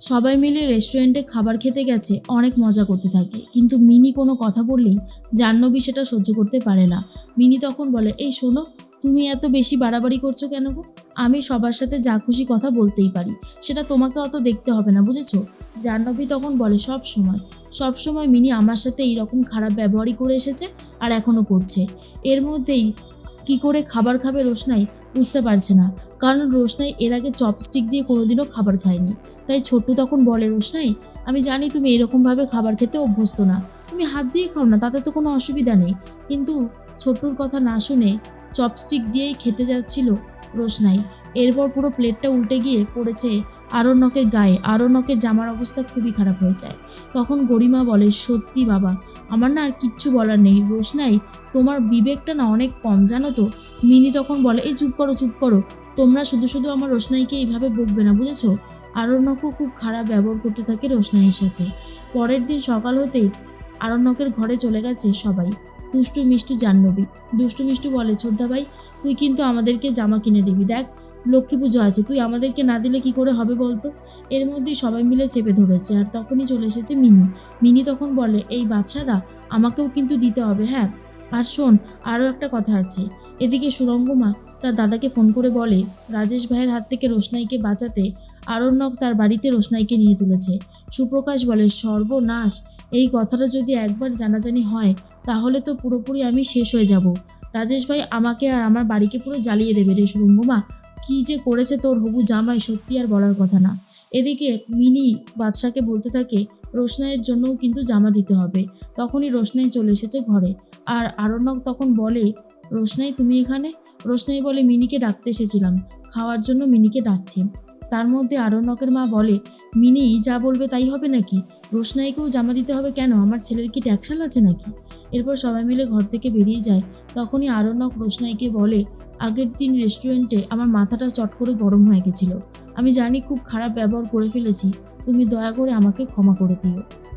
সবাই মিলে রেস্টুরেন্টে খাবার খেতে গেছে, অনেক মজা করতে থাকে। কিন্তু মিনি কোনো কথা বললেই জাহ্নবী সেটা সহ্য করতে পারে না। মিনি তখন বলে, এই শোনো, তুমি এত বেশি বাড়াবাড়ি করছ কেন গো? আমি সবার সাথে যা খুশি কথা বলতেই পারি। সেটা তোমাকে অত দেখতে হবে না, বুঝেছ? জাহ্নবী তখন বলে, সব সময় সব সময় মিনি আমার সাথে এইরকম খারাপ ব্যবহারই করে এসেছে আর এখনও করছে। এর মধ্যেই কি করে খাবার খাবে রোশনাই বুঝতে পারছে না। কারণ রোশনাই এর আগে চপস্টিক দিয়ে কোনোদিনও খাবার খায়নি। তাই ছোট্টু তখন বলে, রোশনাই, আমি জানি তুমি এরকমভাবে খাবার খেতে অভ্যস্ত না। তুমি হাত দিয়ে খাও না, তাতে তো কোনো অসুবিধা নেই। কিন্তু ছোট্টুর কথা না শুনে চপস্টিক দিয়েই খেতে যাচ্ছিল রোশনাই। এরপর পুরো প্লেটটা উল্টে গিয়ে পড়েছে আরণ্যকের গায়ে আরণ্যকের জামার অবস্থা খুবই খারাপ হয়ে যায়। তখন গরিমা বলে, সত্যি বাবা, আমার না আর কিচ্ছু বলার নেই রোশনাই তোমার বিবেকটা না অনেক কম, জানো তো? মিনি তখন বলে, এই চুপ করো চুপ করো। তোমরা শুধু শুধু আমার রোশনাইকে এইভাবে বকবে না, বুঝেছ? আরণ্যকও খুব খারাপ ব্যবহার করতে থাকে রোশনাইয়ের সাথে। পরের দিন সকাল হতেই আরণ্যকের ঘরে চলে গেছে সবাই। দুষ্টু মিষ্টু জাহ্নবী। দুষ্টু মিষ্টু বলে, ছোটদা ভাই, তুই কিন্তু আমাদেরকে জামা কিনে দিবি। দেখ লক্ষ্মী পুজো আছে। তুই আমাদেরকে না দিলে কি করে হবে বলতো? এর মধ্যেই সবাই মিলে চেপে ধরেছে। আর তখনই চলে এসেছে মিনি। মিনি তখন বলে, এই বাচ্চাদা আমাকেও কিন্তু দিতে হবে হ্যাঁ? আর শোন, আরও একটা কথা আছে। এদিকে সুরঙ্গমা তার দাদাকে ফোন করে বলে, রাজেশ ভাইয়ের হাত থেকে রোশনাইকে বাঁচাতে আরণ্যক তার বাড়িতে রোশনাইকে নিয়ে তুলেছে। সুপ্রকাশ বলে, সর্বনাশ, এই কথাটা যদি একবার জানাজানি হয়, তাহলে তো পুরোপুরি আমি শেষ হয়ে যাব। রাজেশ ভাই আমাকে আর আমার বাড়িকে পুরো জ্বালিয়ে দেবে রে সুরঙ্গমা। কি যে করেছে তোর হবু জামাই সত্যি আর বলার কথা না। এদিকে মিনি বাদশাকে বলতে থাকে, রোশনাইয়ের জন্যও কিন্তু জামা দিতে হবে। তখনই রোশনাই চলে এসেছে ঘরে। আর আরণ্যক তখন বলে, রোশনাই, তুমি এখানে? রোশনাই বলে, মিনিকে ডাকতে এসেছিলাম। খাওয়ার জন্য মিনিকে ডাকছে। তার মধ্যে আরণ্যকের মা বলে, মিনি, যা বলবে তাই হবে নাকি? রোশনাইকেও জামা দিতে হবে কেন? আমার ছেলের কি ট্যাক্সাল আছে নাকি? এরপর সবাই মিলে ঘর থেকে বেরিয়ে যায়। তখনই আরণ্যক রোশনাইকে বলে, আগের দিন রেস্টুরেন্টে আমার মাথাটা চট করে গরম হয়ে গেছিল। আমি জানি খুব খারাপ ব্যবহার করে ফেলেছি। তুমি দয়া করে আমাকে ক্ষমা করে দিও।